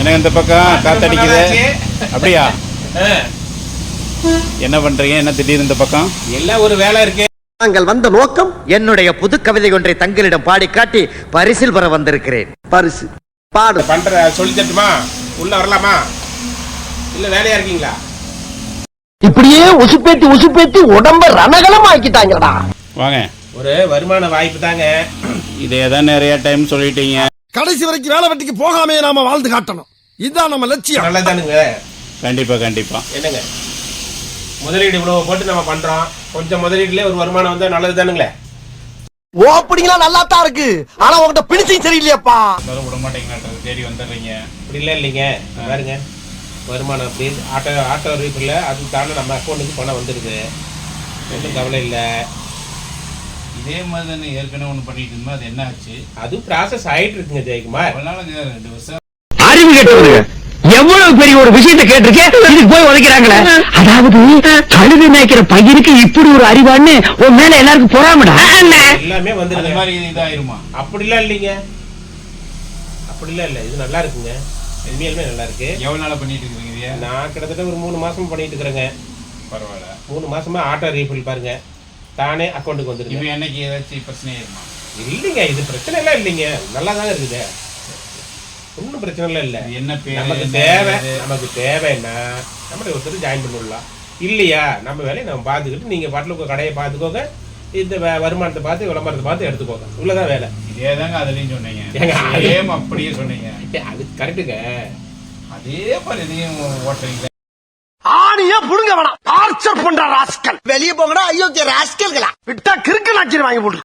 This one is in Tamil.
எனக்கு இந்த பக்கம் காத்தடிக்குது. அப்படியா? என்ன பண்றீங்க? என்ன திடீர்னு இந்த பக்கம்? எல்லாம் ஒரு வேலை இருக்கு. நாங்கள் வந்த நோக்கம் என்னுடைய புது கவிதை ஒன்றை தங்களிடம் பாடி காட்டி பரிசில் பெற வந்திருக்கிறேன். பரிசு. பாடு. பண்ற சொல்லி தட்டுமா உள்ள வரலாமா? இல்ல வேலையா இருக்கீங்களா? இப்படியே உசுப்பேத்தி உசுப்பேத்தி உடம்ப ரணகலம் ஆக்கிட்டாங்கடா வாங்க. ஒரு வருமான வாய்ப்பு தாங்க. இதே தான் நிறைய டைம் சொல்லிட்டீங்க. கடைசி வரைக்கும் வேலை வெட்டிக்கு போகாமே நாம வாழ்ந்து காட்டணும். இதுதான் நம்ம லட்சியம். நல்லதானுங்க. கண்டிப்பா கண்டிப்பா. என்னங்க? முதலீடு இவ்வளவு போட்டு நம்ம பண்றோம். கொஞ்சம் முதலீடுல ஒரு வருமானம் வந்தா நல்லது தானுங்களே ஓப்பனிங்லாம் நல்லா தான் இருக்கு. ஆனா உங்ககிட்ட பிடிச்சும் சரியில்லையாப்பா. இருந்தாலும் விட மாட்டேங்கிறாங்க தேடி வந்துடுறீங்க. அப்படி இல்லை இல்லைங்க. பாருங்க. வருமானம் அப்படி. ஆட்டோ ஆட்டோ ரீஃபில் அது தானே நம்ம அக்கௌண்ட்டுக்கு பணம் வந்துடுது. ஒன்றும் கவலை இல்லை. இதே மாதிரி தானே ஏற்கனவே ஒன்று பண்ணிட்டு இருந்தோம் அது என்ன ஆச்சு? அது ப்ராசஸ் ஆயிட்டு இருக்குங்க ஜெயக்குமார் ரெண்டு வருஷம். அறிவு கேட்டவங்க எவ்வளவு பெரிய ஒரு விஷயத்தை கேட்டிருக்கேன்? இதுக்கு போய் உதைக்கிறாங்களே. அதாவது கழுது மேய்க்கிற பையனுக்கு இப்படி ஒரு அறிவான்னு உன் மேல எல்லாருக்கும் பொறாமடா? எல்லாமே அது வந்துடுது மாதிரி இதாயிருமா? அப்படிலாம் இல்லைங்க. அப்படிலாம் இல்லை. இது நல்லா இருக்குங்க. உண்மையாலுமே நல்லா இருக்கு. எவ்வளோ நாளாக பண்ணிட்டு இருக்கீங்க? நான் கிட்டத்தட்ட ஒரு மூணு மாசம் பண்ணிட்டு இருக்கிறேங்க. பரவாயில்ல. மூணு மாசமா ஆட்டோ ரீஃபில் பாருங்க. தானே அக்கௌண்ட்டுக்கு இப்போ வந்துருங்க என்னைக்கு ஏதாச்சும் பிரச்சனை ஆயிருமா இல்லைங்க இது பிரச்சனை எல்லாம் இல்லைங்க. நல்லா தாங்க இருக்குது. ஒன்றும் பிரச்சனை எல்லாம் இல்லை. என்ன பேர் நமக்கு தேவை? நமக்கு தேவைன்னா நம்ம ஒருத்தர் ஜாயின் பண்ணிவிடலாம் இல்லையா? நம்ம வேலையை நம்ம பார்த்துக்கிட்டு நீங்கள் பாட்டில் உங்கள் கடையை பார்த்துக்கோங்க. இந்த வருமானத்தை பார்த்து விளம்பரத்தை பார்த்து எடுத்துக்கோங்க. இவ்வளோதான் வேலை. இதே தாங்க அதுலயும் சொன்னீங்க. சேம் அப்படியே சொன்னீங்க. அது கரெக்டுங்க அதே மாதிரி இதையும் ஓட்டுறீங்க ஆணியா புடுங்க வேணாம். டார்ச்சர் பண்ற ராஸ்கல். வெளியே போங்கடா. ஐயோ ராஸ்கல்களா? விட்டா கிறுக்கு நாச்சிரு வாங்கி போட்டு